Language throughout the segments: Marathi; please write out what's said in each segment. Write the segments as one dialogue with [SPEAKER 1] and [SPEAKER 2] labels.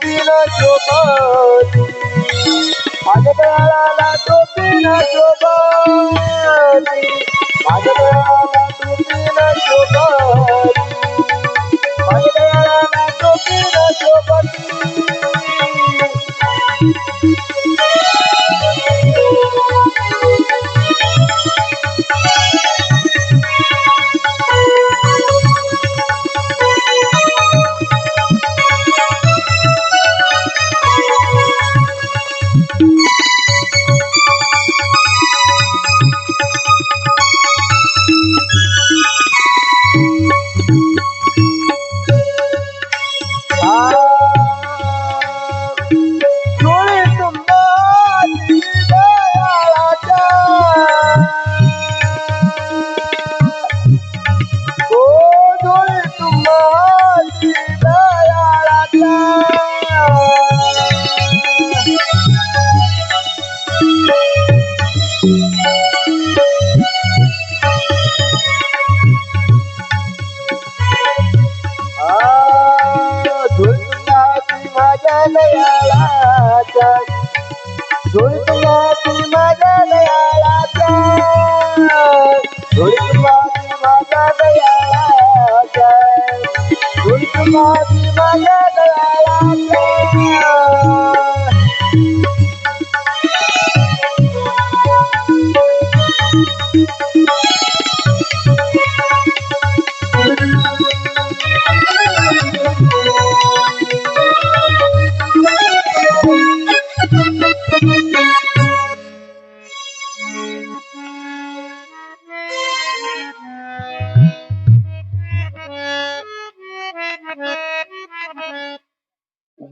[SPEAKER 1] topina trovado Madre la topina trovati Madre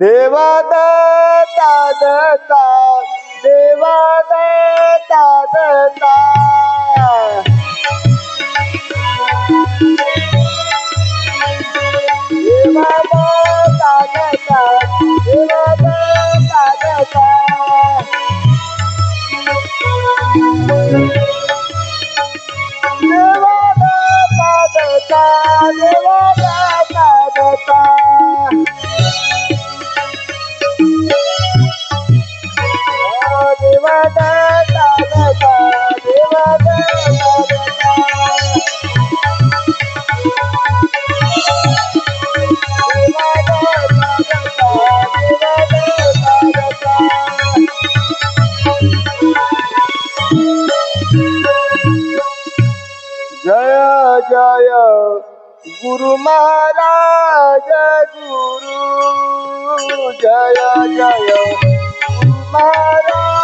[SPEAKER 1] देवा दत्ता दत्ता। देवा दत्ता दत्ता। देवा जय गुरु महाराज गुरु जय जय। गुरु महाराज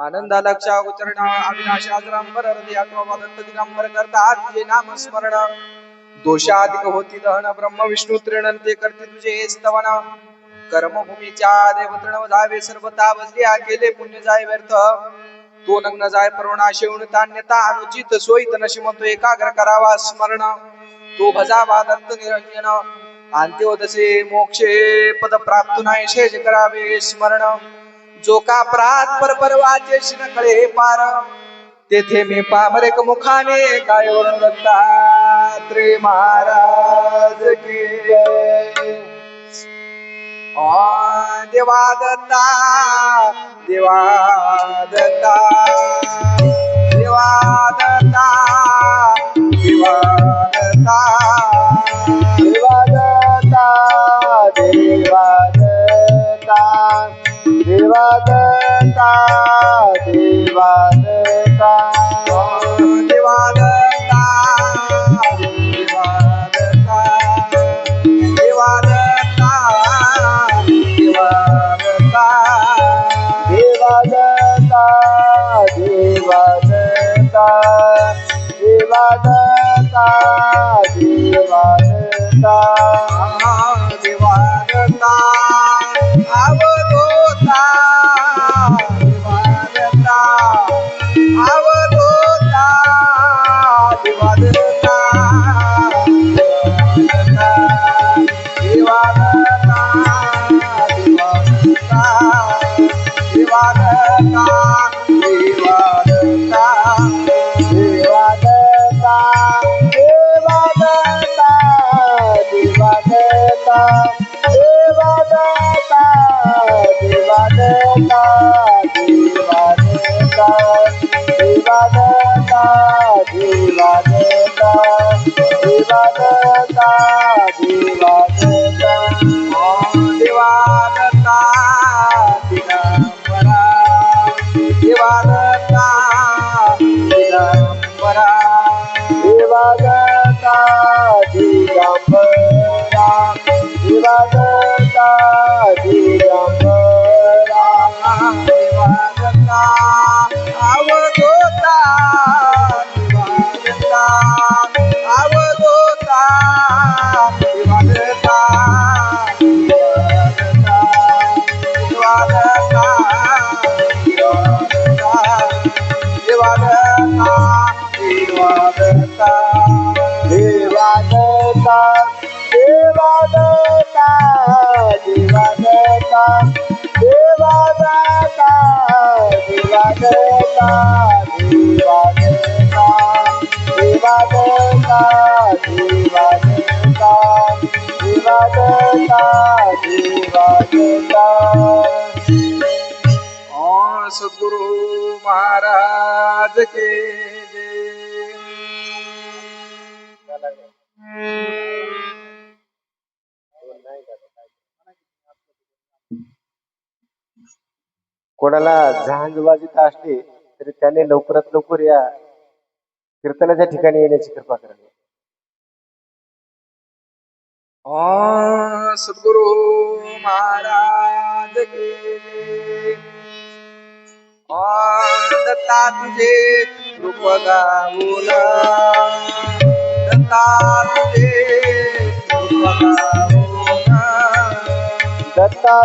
[SPEAKER 2] आनंद उचरण अविनाशाजरांबर हृदय अथवा दत्त दिगंबर करता तुझे नाम स्मरण दोषाधिक होती दहन ब्रह्म विष्णू त्रिणन ते करते तुझे स्तवन. कर्मभूमीच्या देवतृण जावे सर्व तावजल्या केले पुण्य जाय व्यर्थ. तो नग्न जाय परोणा शेवण तान्यता अनुचित सोयीत नशी म्हणतो एकाग्र करावा स्मरण. तो भजावा दत्त निरंजन. अंत्योदसे मोक्षे पद प्राप्त नाही शेष करावे स्मरण. जो का प्रात पर परवाचे शिनकळे पार तेथे मी पामरेक मुखाने काय वर्ण दत्तात्रे महाराज की। देवा दत्ता देवा दत्ता देवा दत्ता देवा दत्ता
[SPEAKER 1] Deva Deva देवा देता देवा
[SPEAKER 2] देता सद्गुरु महाराज के जय
[SPEAKER 1] कोणाला जहाज वाजित असले तरी त्याने लवकरात लवकर या कीर्तनाच्या ठिकाणी येण्याची कृपा करावी.
[SPEAKER 2] सद्गुरु महाराज के. जय। और दत्ता तुझे रूप गाऊन Datta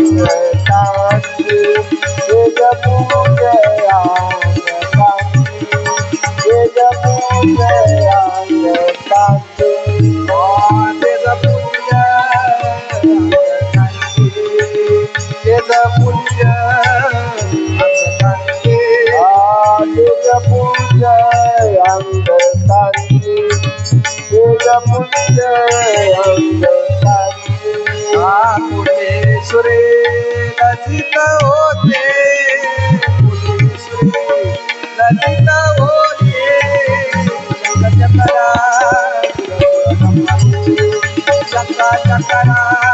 [SPEAKER 2] Israel. la cara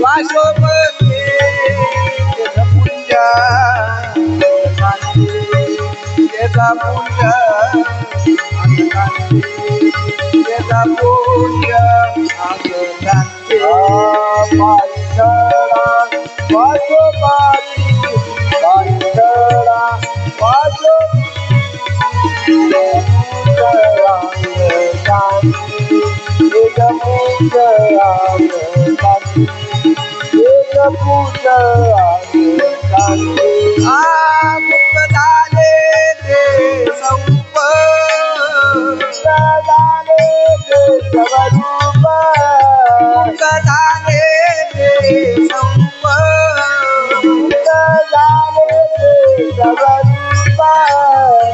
[SPEAKER 1] Why so much? punya Kita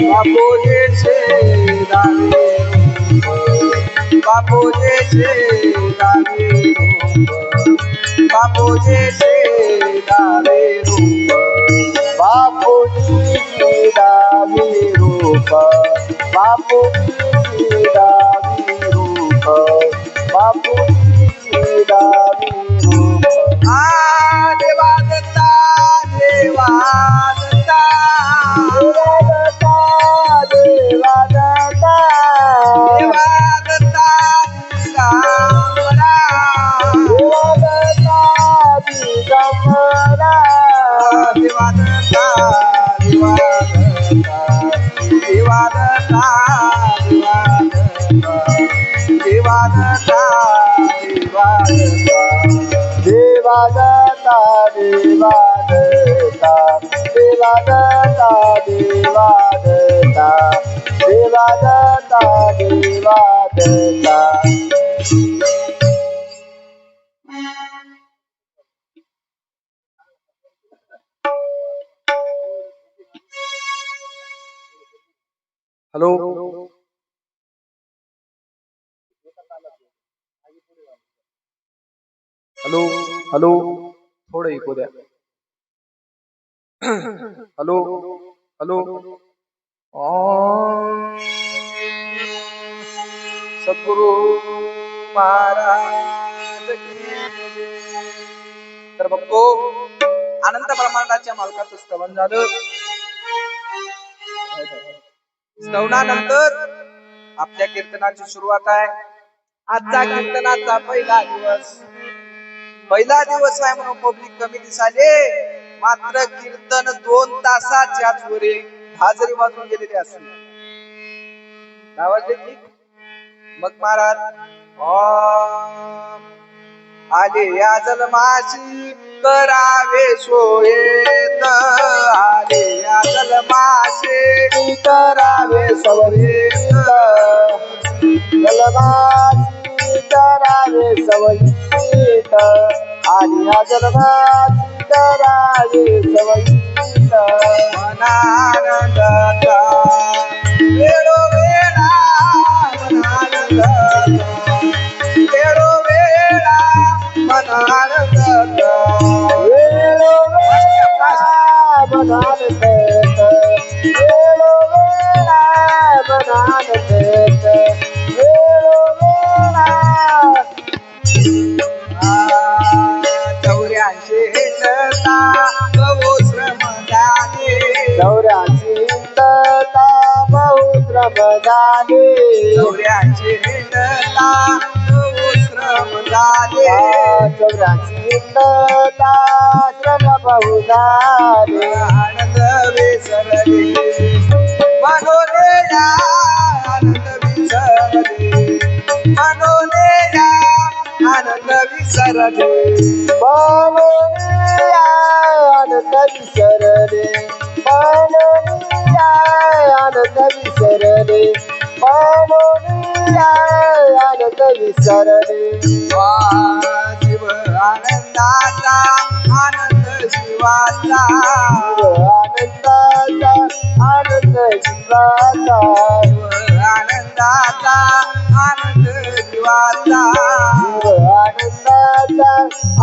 [SPEAKER 2] বাপনেছে রানে বাপনেছে রানে বাপনেছে রানে বাপনি রামে রূপা বাপনি देता देवा देता देवा देता देवा हेलो हॅलो हॅलो. थोडं ऐकू द्या. Hello hello. सद्गुरु महाराज तर बघतो अनंत ब्रह्मांडाच्या मालकाचं स्तवन झालं. स्तवनानंतर आपल्या कीर्तनाची सुरुवात आहे. आजचा कीर्तनाचा पहिला दिवस. पहिला दिवस आहे म्हणून पब्लिक कमी दिसाले मात्र कीर्तन दोन तासाच्याच वरे हाजरी वाजून गेलेली असतील काय वाजले की मग महाराज आले या जलमाशी करावे सोयेत आले या जलमाशी
[SPEAKER 1] करावे सवयीत जलमाशी करावे सवयेत आणि या जलमाची करावे सवयीत
[SPEAKER 2] मनानंदाचा वेळोवेळा मनानंदाचा वेळोवेळा मनानंदाचा
[SPEAKER 1] वेळोवेळा मनान
[SPEAKER 2] आनंद विसरले. मनोलेला आनंद विसरले. आनंद विसरले.
[SPEAKER 1] आनंद विसरले. आनंद विसरले. आनंद विसरले.
[SPEAKER 2] शिव आनंदाचा आनंद शिवाचा
[SPEAKER 1] आनंदाचा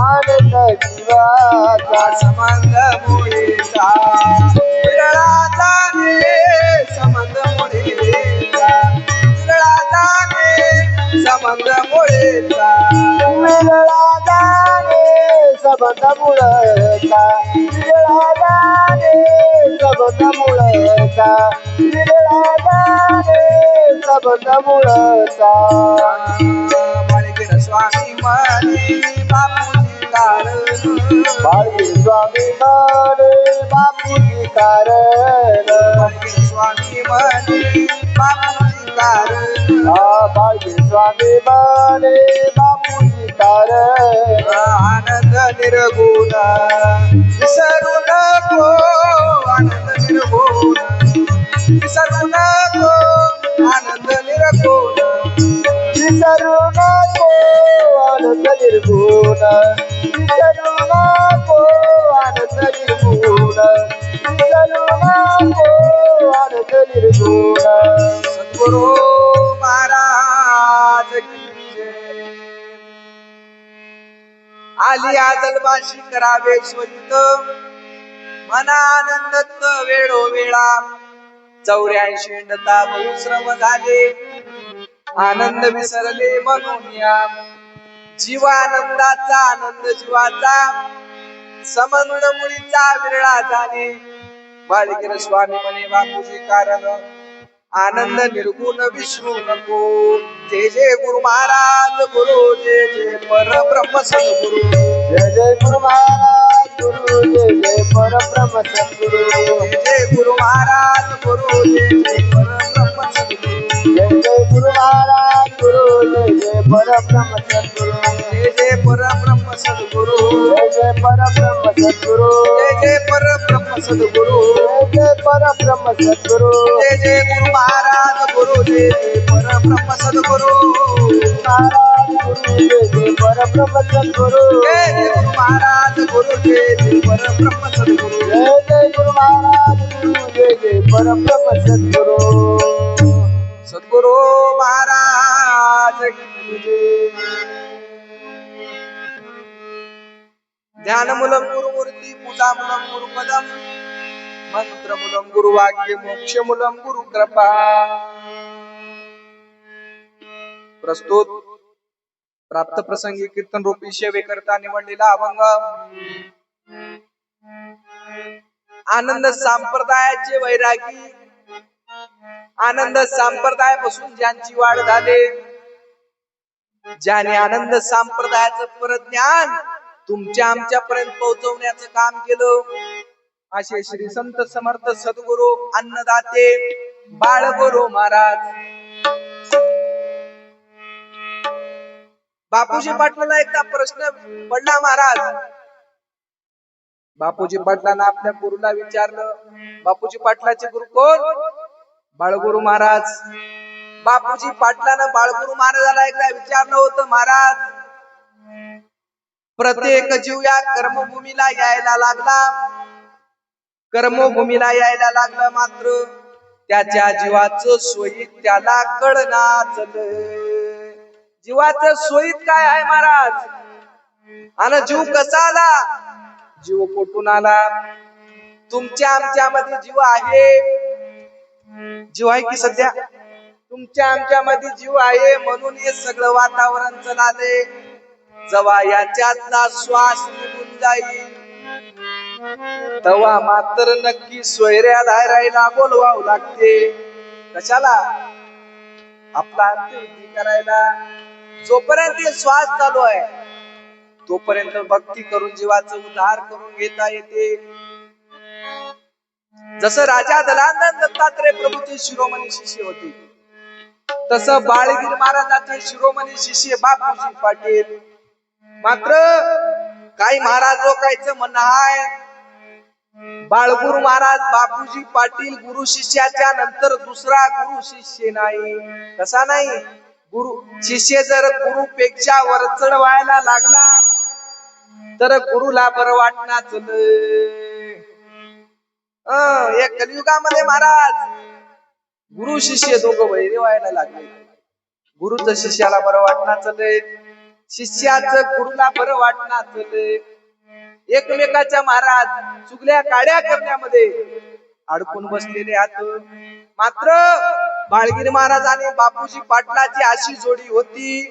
[SPEAKER 1] आनंद शिवाचा
[SPEAKER 2] संबंध मुळेचा विरळाचा ने संबंध मुळेचा विरळाचा ने संबंध मुळेचा
[SPEAKER 1] विरळा जाणे सबंध मुळचा मुळचा विरळा जाणे सबंध मुळचा
[SPEAKER 2] बाळकीन स्वामी म्हणे बापूजी कारण.
[SPEAKER 1] बाळगी स्वामी माने बापूजी कारण.
[SPEAKER 2] बाळकीन स्वामी म्हणे बापूजी कारण.
[SPEAKER 1] हा बाळगी स्वामी माने बापूजी कारण.
[SPEAKER 2] सद्गुरु महाराज आली आदलबाशी करावे स्वरित मनानंदत वेळोवेळा. चौऱ्याऐंशी श्रम झाले. आनंद विसरले म्हणून या. जीवानंदाचा आनंद जीवाचा समंद मुळीचा विरळा झाले बाळकीर स्वामी म्हणे बापूजी कारण आनंद निर्गुण विष्णू नको. जय जय गुरु महाराज गुरु जय जय परब्रह्म सद्गुरु.
[SPEAKER 1] जय जय गुरु महाराज गुरु जय जय परब्रह्म सद्गुरु.
[SPEAKER 2] जय जय गुरु महाराज गुरु जय जय परब्रह्म सद्गुरु.
[SPEAKER 1] जय जय गुरु महाराज गुरु जय जय परब्रह्म सद्गुरु।
[SPEAKER 2] जय जय परब्रह्म सद्गुरु
[SPEAKER 1] जय जय परब्रह्म सद्गुरु
[SPEAKER 2] जय जय परब्रह्म सद्गुरु
[SPEAKER 1] जय जय परब्रह्म सद्गुरु
[SPEAKER 2] जय जय गुरु महाराज गुरु दे परब्रह्म सद्गुरु
[SPEAKER 1] महाराज गुरु जय जय परब्रह्म सद्गुरु
[SPEAKER 2] जय जय गुरु महाराज गुरु दे परब्रह्म सद्गुरु
[SPEAKER 1] जय जय गुरु महाराज गुरु जय जय परब्रह्म सद्गुरु।
[SPEAKER 2] सद्गुरु महाराज की जय. ध्यानमूलं गुरुमूर्ती पूजामूलं गुरुपदम मंत्रमूलं गुरुवाक्य गुरु कृपा प्रस्तुत प्राप्त प्रसंगी कीर्तन रूपी सेवेकरता निवडलेला अभंग आनंद संप्रदायाचे वैरागी आनंद संप्रदायापासून ज्यांची वाढ झाले ज्याने आनंद संप्रदायाचं परज्ञान तुमच्या आमच्यापर्यंत पोहोचवण्याचं काम केलं. असे श्री संत समर्थ सद्गुरु अन्नदाते बाळगुरु महाराज. बापूजी पाटलाला एकदा प्रश्न पडला महाराज. बापूजी पाटलांना आपल्या गुरुला विचारलं बापूजी पाटलाचे गुरु कोण? बाळगुरु महाराज. बापूजी पाटलानं बाळगुरु महाराजाला एकदा विचारलं होतं महाराज प्रत्येक जीव या कर्मभूमीला यायला लागला? कर्मभूमीला यायला लागलं मात्र त्याच्या जीवाचं सोयीत त्याला कळनाच जीवाचं सोयीत काय आहे महाराज? आणि जीव कसा आला? जीव कुठून आला? तुमच्या आमच्यामध्ये जीव आहे. जीव आहे की सध्या. तुमच्या आमच्या मध्ये जीव आहे म्हणून हे सगळं वातावरण चलाले जवा याच्यातला श्वास निघून जाईल. तवा मात्र नक्की सोयऱ्या धारायला बोलवावं लागते. कशाला? आपला अंत्यविधी करायला. जोपर्यंत हे श्वास चालू आहे तोपर्यंत भक्ती करून जीवाचं उद्धार करून घेता येते. जसं राजा दलानंद दत्तात्रय प्रभूचे शिरोमणी शिष्य होते तसं बाळगीर महाराजाचे शिरोमणी शिष्य बापूजी पाटील. मात्र काही महाराज लोकांचं म्हणणं आहे बाळगुरु महाराज बापूजी पाटील गुरु शिष्याच्या नंतर दुसरा गुरु शिष्य नाही. कसा नाही. गुरु शिष्य जर गुरुपेक्षा वरचढ व्हायला लागला तर गुरुला बरं वाटणार या कलियुगामध्ये महाराज गुरु शिष्य दोघं वैरी व्हायला लागले. गुरुच शिष्याला बरं वाटणार चले शिष्याचं गुरुला बरं वाटणार चले एकमेकाच्या महाराज चुगल्या काड्या करण्यामध्ये अडकून बसलेले आहात मात्र बाळगीर महाराज आणि बापूजी पाटलाची अशी जोडी होती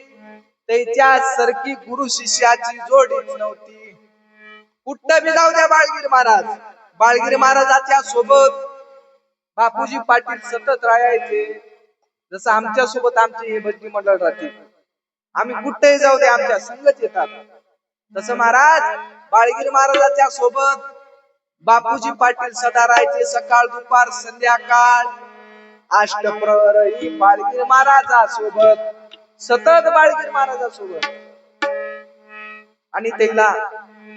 [SPEAKER 2] त्याच्या सरकी गुरु शिष्याची जोडीच नव्हती. कुठं बी जाऊ द्या बाळगीर महाराज. बाळगीर महाराजाच्या सोबत बापूजी पाटील सतत राहायचे. जसं आमच्यासोबत आमचे हे भजनी मंडळ राहते. आम्ही कुठेही जाऊ दे आमच्या संगत येतात. तसं महाराज बाळगीर महाराजाच्या सोबत बापूजी पाटील सदा राहायचे सकाळ दुपार संध्याकाळ. अष्टप्रहरही बाळगीर महाराजा सोबत सतत बाळगीर महाराजा सोबत आणि त्याला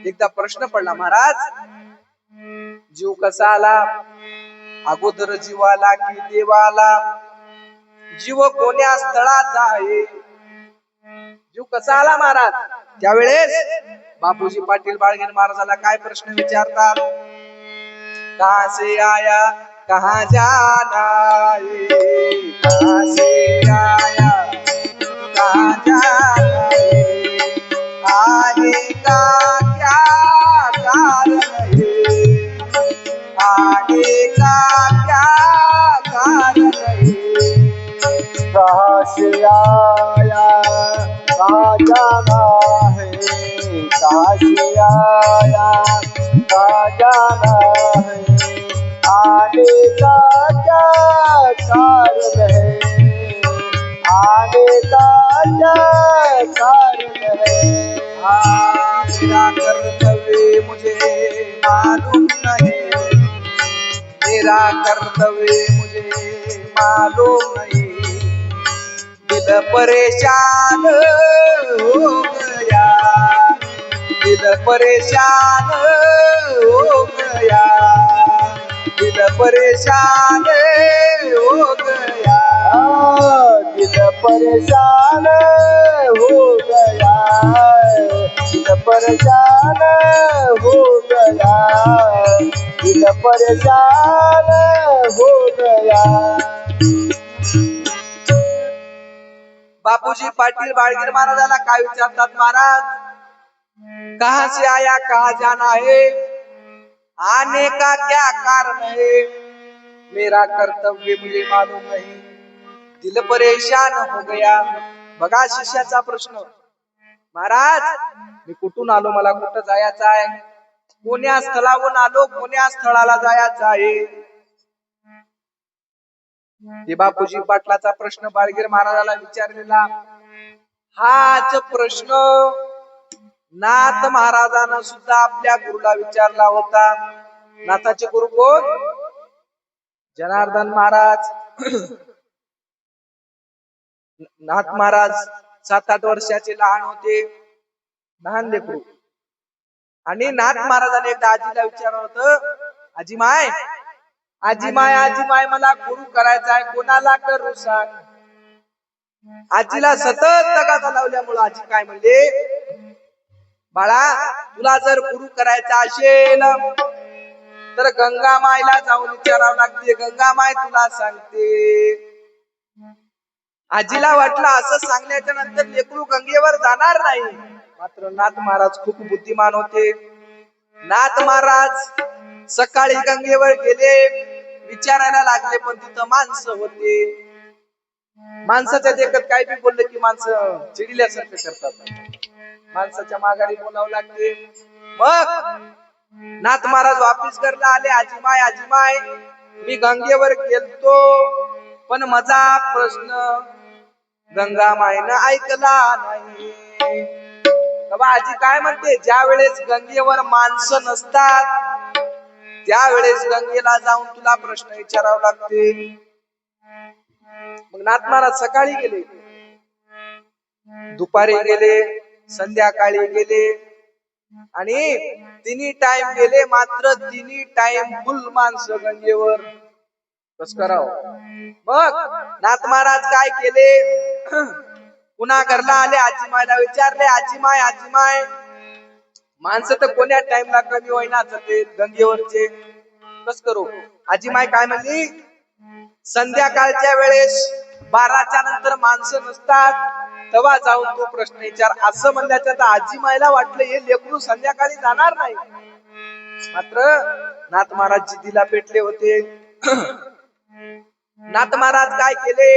[SPEAKER 2] एकदा प्रश्न पडला महाराज जीव कसा आला अगोदर जीवाला की देवाला? जीव कोण्या स्थळाचा आहे? जीव कसा आला महाराज? त्यावेळेस बापूजी पाटील बाळगेन महाराजाला काय प्रश्न विचारतात? कहा से आया कहा जाना कहा से आया कहा जाना
[SPEAKER 1] आया जाना है आने का क्या कारण है आने का क्या कारण है
[SPEAKER 2] हाँ, कर्तव्य मुझे मालूम नहीं। मेरा कर्तव्य मुझे मालूम नहीं। दिल परेशान हो गया। दिल परेशान हो गया। दिल परेशान हो गया।
[SPEAKER 1] परेशान हो गया। दिल परेशान हो गया। दिल परेशान हो गया।
[SPEAKER 2] बापूजी पाटील बाळगीर महाराजाला काय विचारतात महाराज? कहा से आया कहा जाना है? आने का क्या कारण है? मेरा कर्तव्य मुझे मालूम नहीं. दिल परेशान हो गया. बघा शिष्याचा प्रश्न. महाराज मी कुठून आलो? मला कुठं जायचं आहे? कोण्या स्थळावरून आलो? कोण्या स्थळाला जायचं आहे? हे बापूजी पाटलाचा प्रश्न बाळगीर महाराजाला विचारलेला. हाच प्रश्न. नाथ महाराजानं सुद्धा आपल्या गुरुला विचारला होता. नाथाचे गुरु कोण? जनार्दन महाराज. नाथ महाराज सात आठ वर्षाचे लहान होते. लहान लेकरू. आणि नाथ महाराजाने एकदा आजीला विचारलं होतं आजी माय आजी माय आजी माय मला गुरु करायचा आहे कोणाला करू सांग? आजीला सतत तगादा लावल्यामुळे आजी काय म्हणले बाळा तुला जर गुरु करायचा असेल तर गंगा मायला जाऊन विचारावं लागते. गंगा माय तुला सांगते. आजीला वाटलं असं सांगण्याच्या नंतर लेकरू गंगेवर जाणार नाही. मात्र नाथ महाराज खूप बुद्धिमान होते. नाथ महाराज सकाळी गंगेवर गेले. विचारायला लागले पण तिथं माणसं होते. माणसाच्या देखत काय बी बोललं की माणसं चिडिल्यासारखं करतात. माणसाच्या माघारी बोलावं लागते. मग नाथ महाराज वापिस करला आले आजीमाय आजीमाय मी गंगेवर गेलतो. पण माझा प्रश्न गंगा मायनं ऐकला नाही. बाबा आजी काय म्हणते? ज्या वेळेस गंगेवर माणसं नसतात त्यावेळेस गंगेला जाऊन तुला प्रश्न विचारावं लागते. मग नाथ महाराज सकाळी गेले. दुपारी गेले संध्याकाळी गेले. आणि तिन्ही टाइम गेले मात्र तिन्ही टाइम फुल माणसं गंगेवर. कस कराव? मग नाथ महाराज काय केले? पुन्हा घरला आले? आजी मायला विचारले आजी माय आजी माय माणसं तर कोण्या टाइमला कमी होईना ते गंगेवरचे. कस करू? आजी माय काय म्हणली? संध्याकाळच्या वेळेस बाराच्या नंतर माणसं नसतात. तेव्हा जाऊन तो प्रश्न विचार. असं म्हणल्याच्या तर आजी मायला वाटलं हे लेकरू संध्याकाळी जाणार नाही. मात्र नाथ महाराज जिद्दीला पेटले होते. नाथ महाराज काय केले?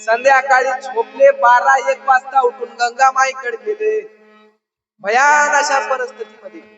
[SPEAKER 2] संध्याकाळी झोपले. बारा एक वाजता उठून गंगा माईकडे गेले. भयान अशा परिस्थितीमध्ये